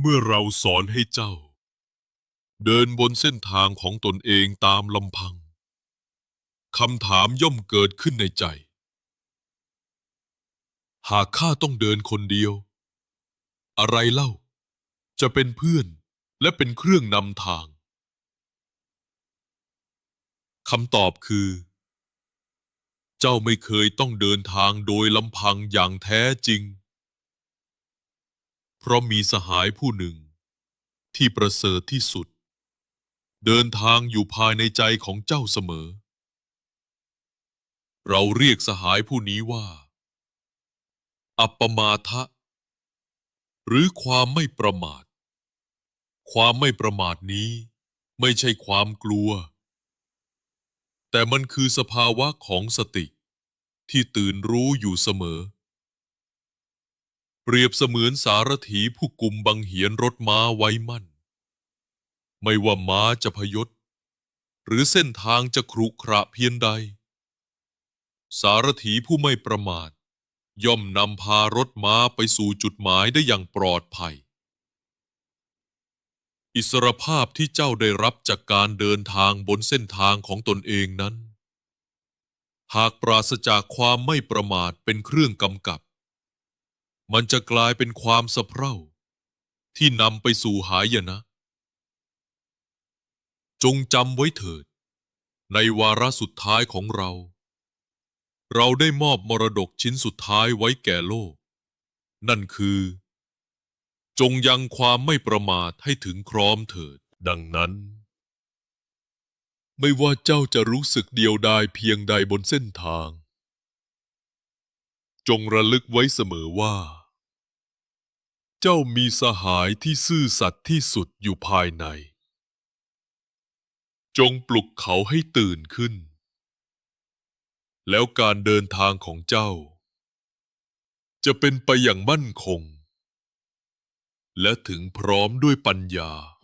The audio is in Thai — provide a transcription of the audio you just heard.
เมื่อเราสอนให้เจ้า เดินบนเส้นทางของตนเองตามลำพังคำถามย่อมเกิดขึ้นในใจ หากข้าต้องเดินคนเดียว อะไรเล่า จะเป็นเพื่อนและเป็นเครื่องนำทางคำตอบคือ เจ้าไม่เคยต้องเดินทางโดยลำพังอย่างแท้จริง เพราะมีสหายผู้หนึ่ง ที่ประเสริฐที่สุด เดินทางอยู่ภายในใจของเจ้าเสมอ เราเรียกสหายผู้นี้ว่า อัปปมาทะ หรือความไม่ประมาท ความไม่ประมาทนี้ไม่ใช่ความกลัว แต่มันคือสภาวะของสติที่ตื่นรู้อยู่เสมอ เปรียบเสมือนสารถีผู้กุมบังเหียนรถม้าไว้มั่น ไม่ว่าม้าจะพยศ หรือเส้นทางจะครุขระเพียงใด สารถีผู้ไม่ประมาท ย่อมนำพารถม้าไปสู่จุดหมายได้อย่างปลอดภัย อิสรภาพที่เจ้าได้รับจากการเดินทางบนเส้นทางของตนเองนั้น หากปราศจากความไม่ประมาทเป็นเครื่องกำกับ มันจะกลายเป็นความสะเพร่า ที่นำไปสู่หายนะ จงจำไว้เถิด ในวาระสุดท้ายของเรา เราได้มอบมรดกชิ้นสุดท้ายไว้แก่โลก นั่นคือ จงยังความไม่ประมาทให้ถึงครอมเถิด ดังนั้น ไม่ว่าเจ้าจะรู้สึกเดียวดายเพียงใดบนเส้นทาง จงระลึกไว้เสมอว่า เจ้ามีสหายที่ซื่อสัตย์ที่สุดอยู่ภายใน จงปลุกเขาให้ตื่นขึ้น แล้วการเดินทางของเจ้า จะเป็นไปอย่างมั่นคง และถึงพร้อมด้วยปัญญา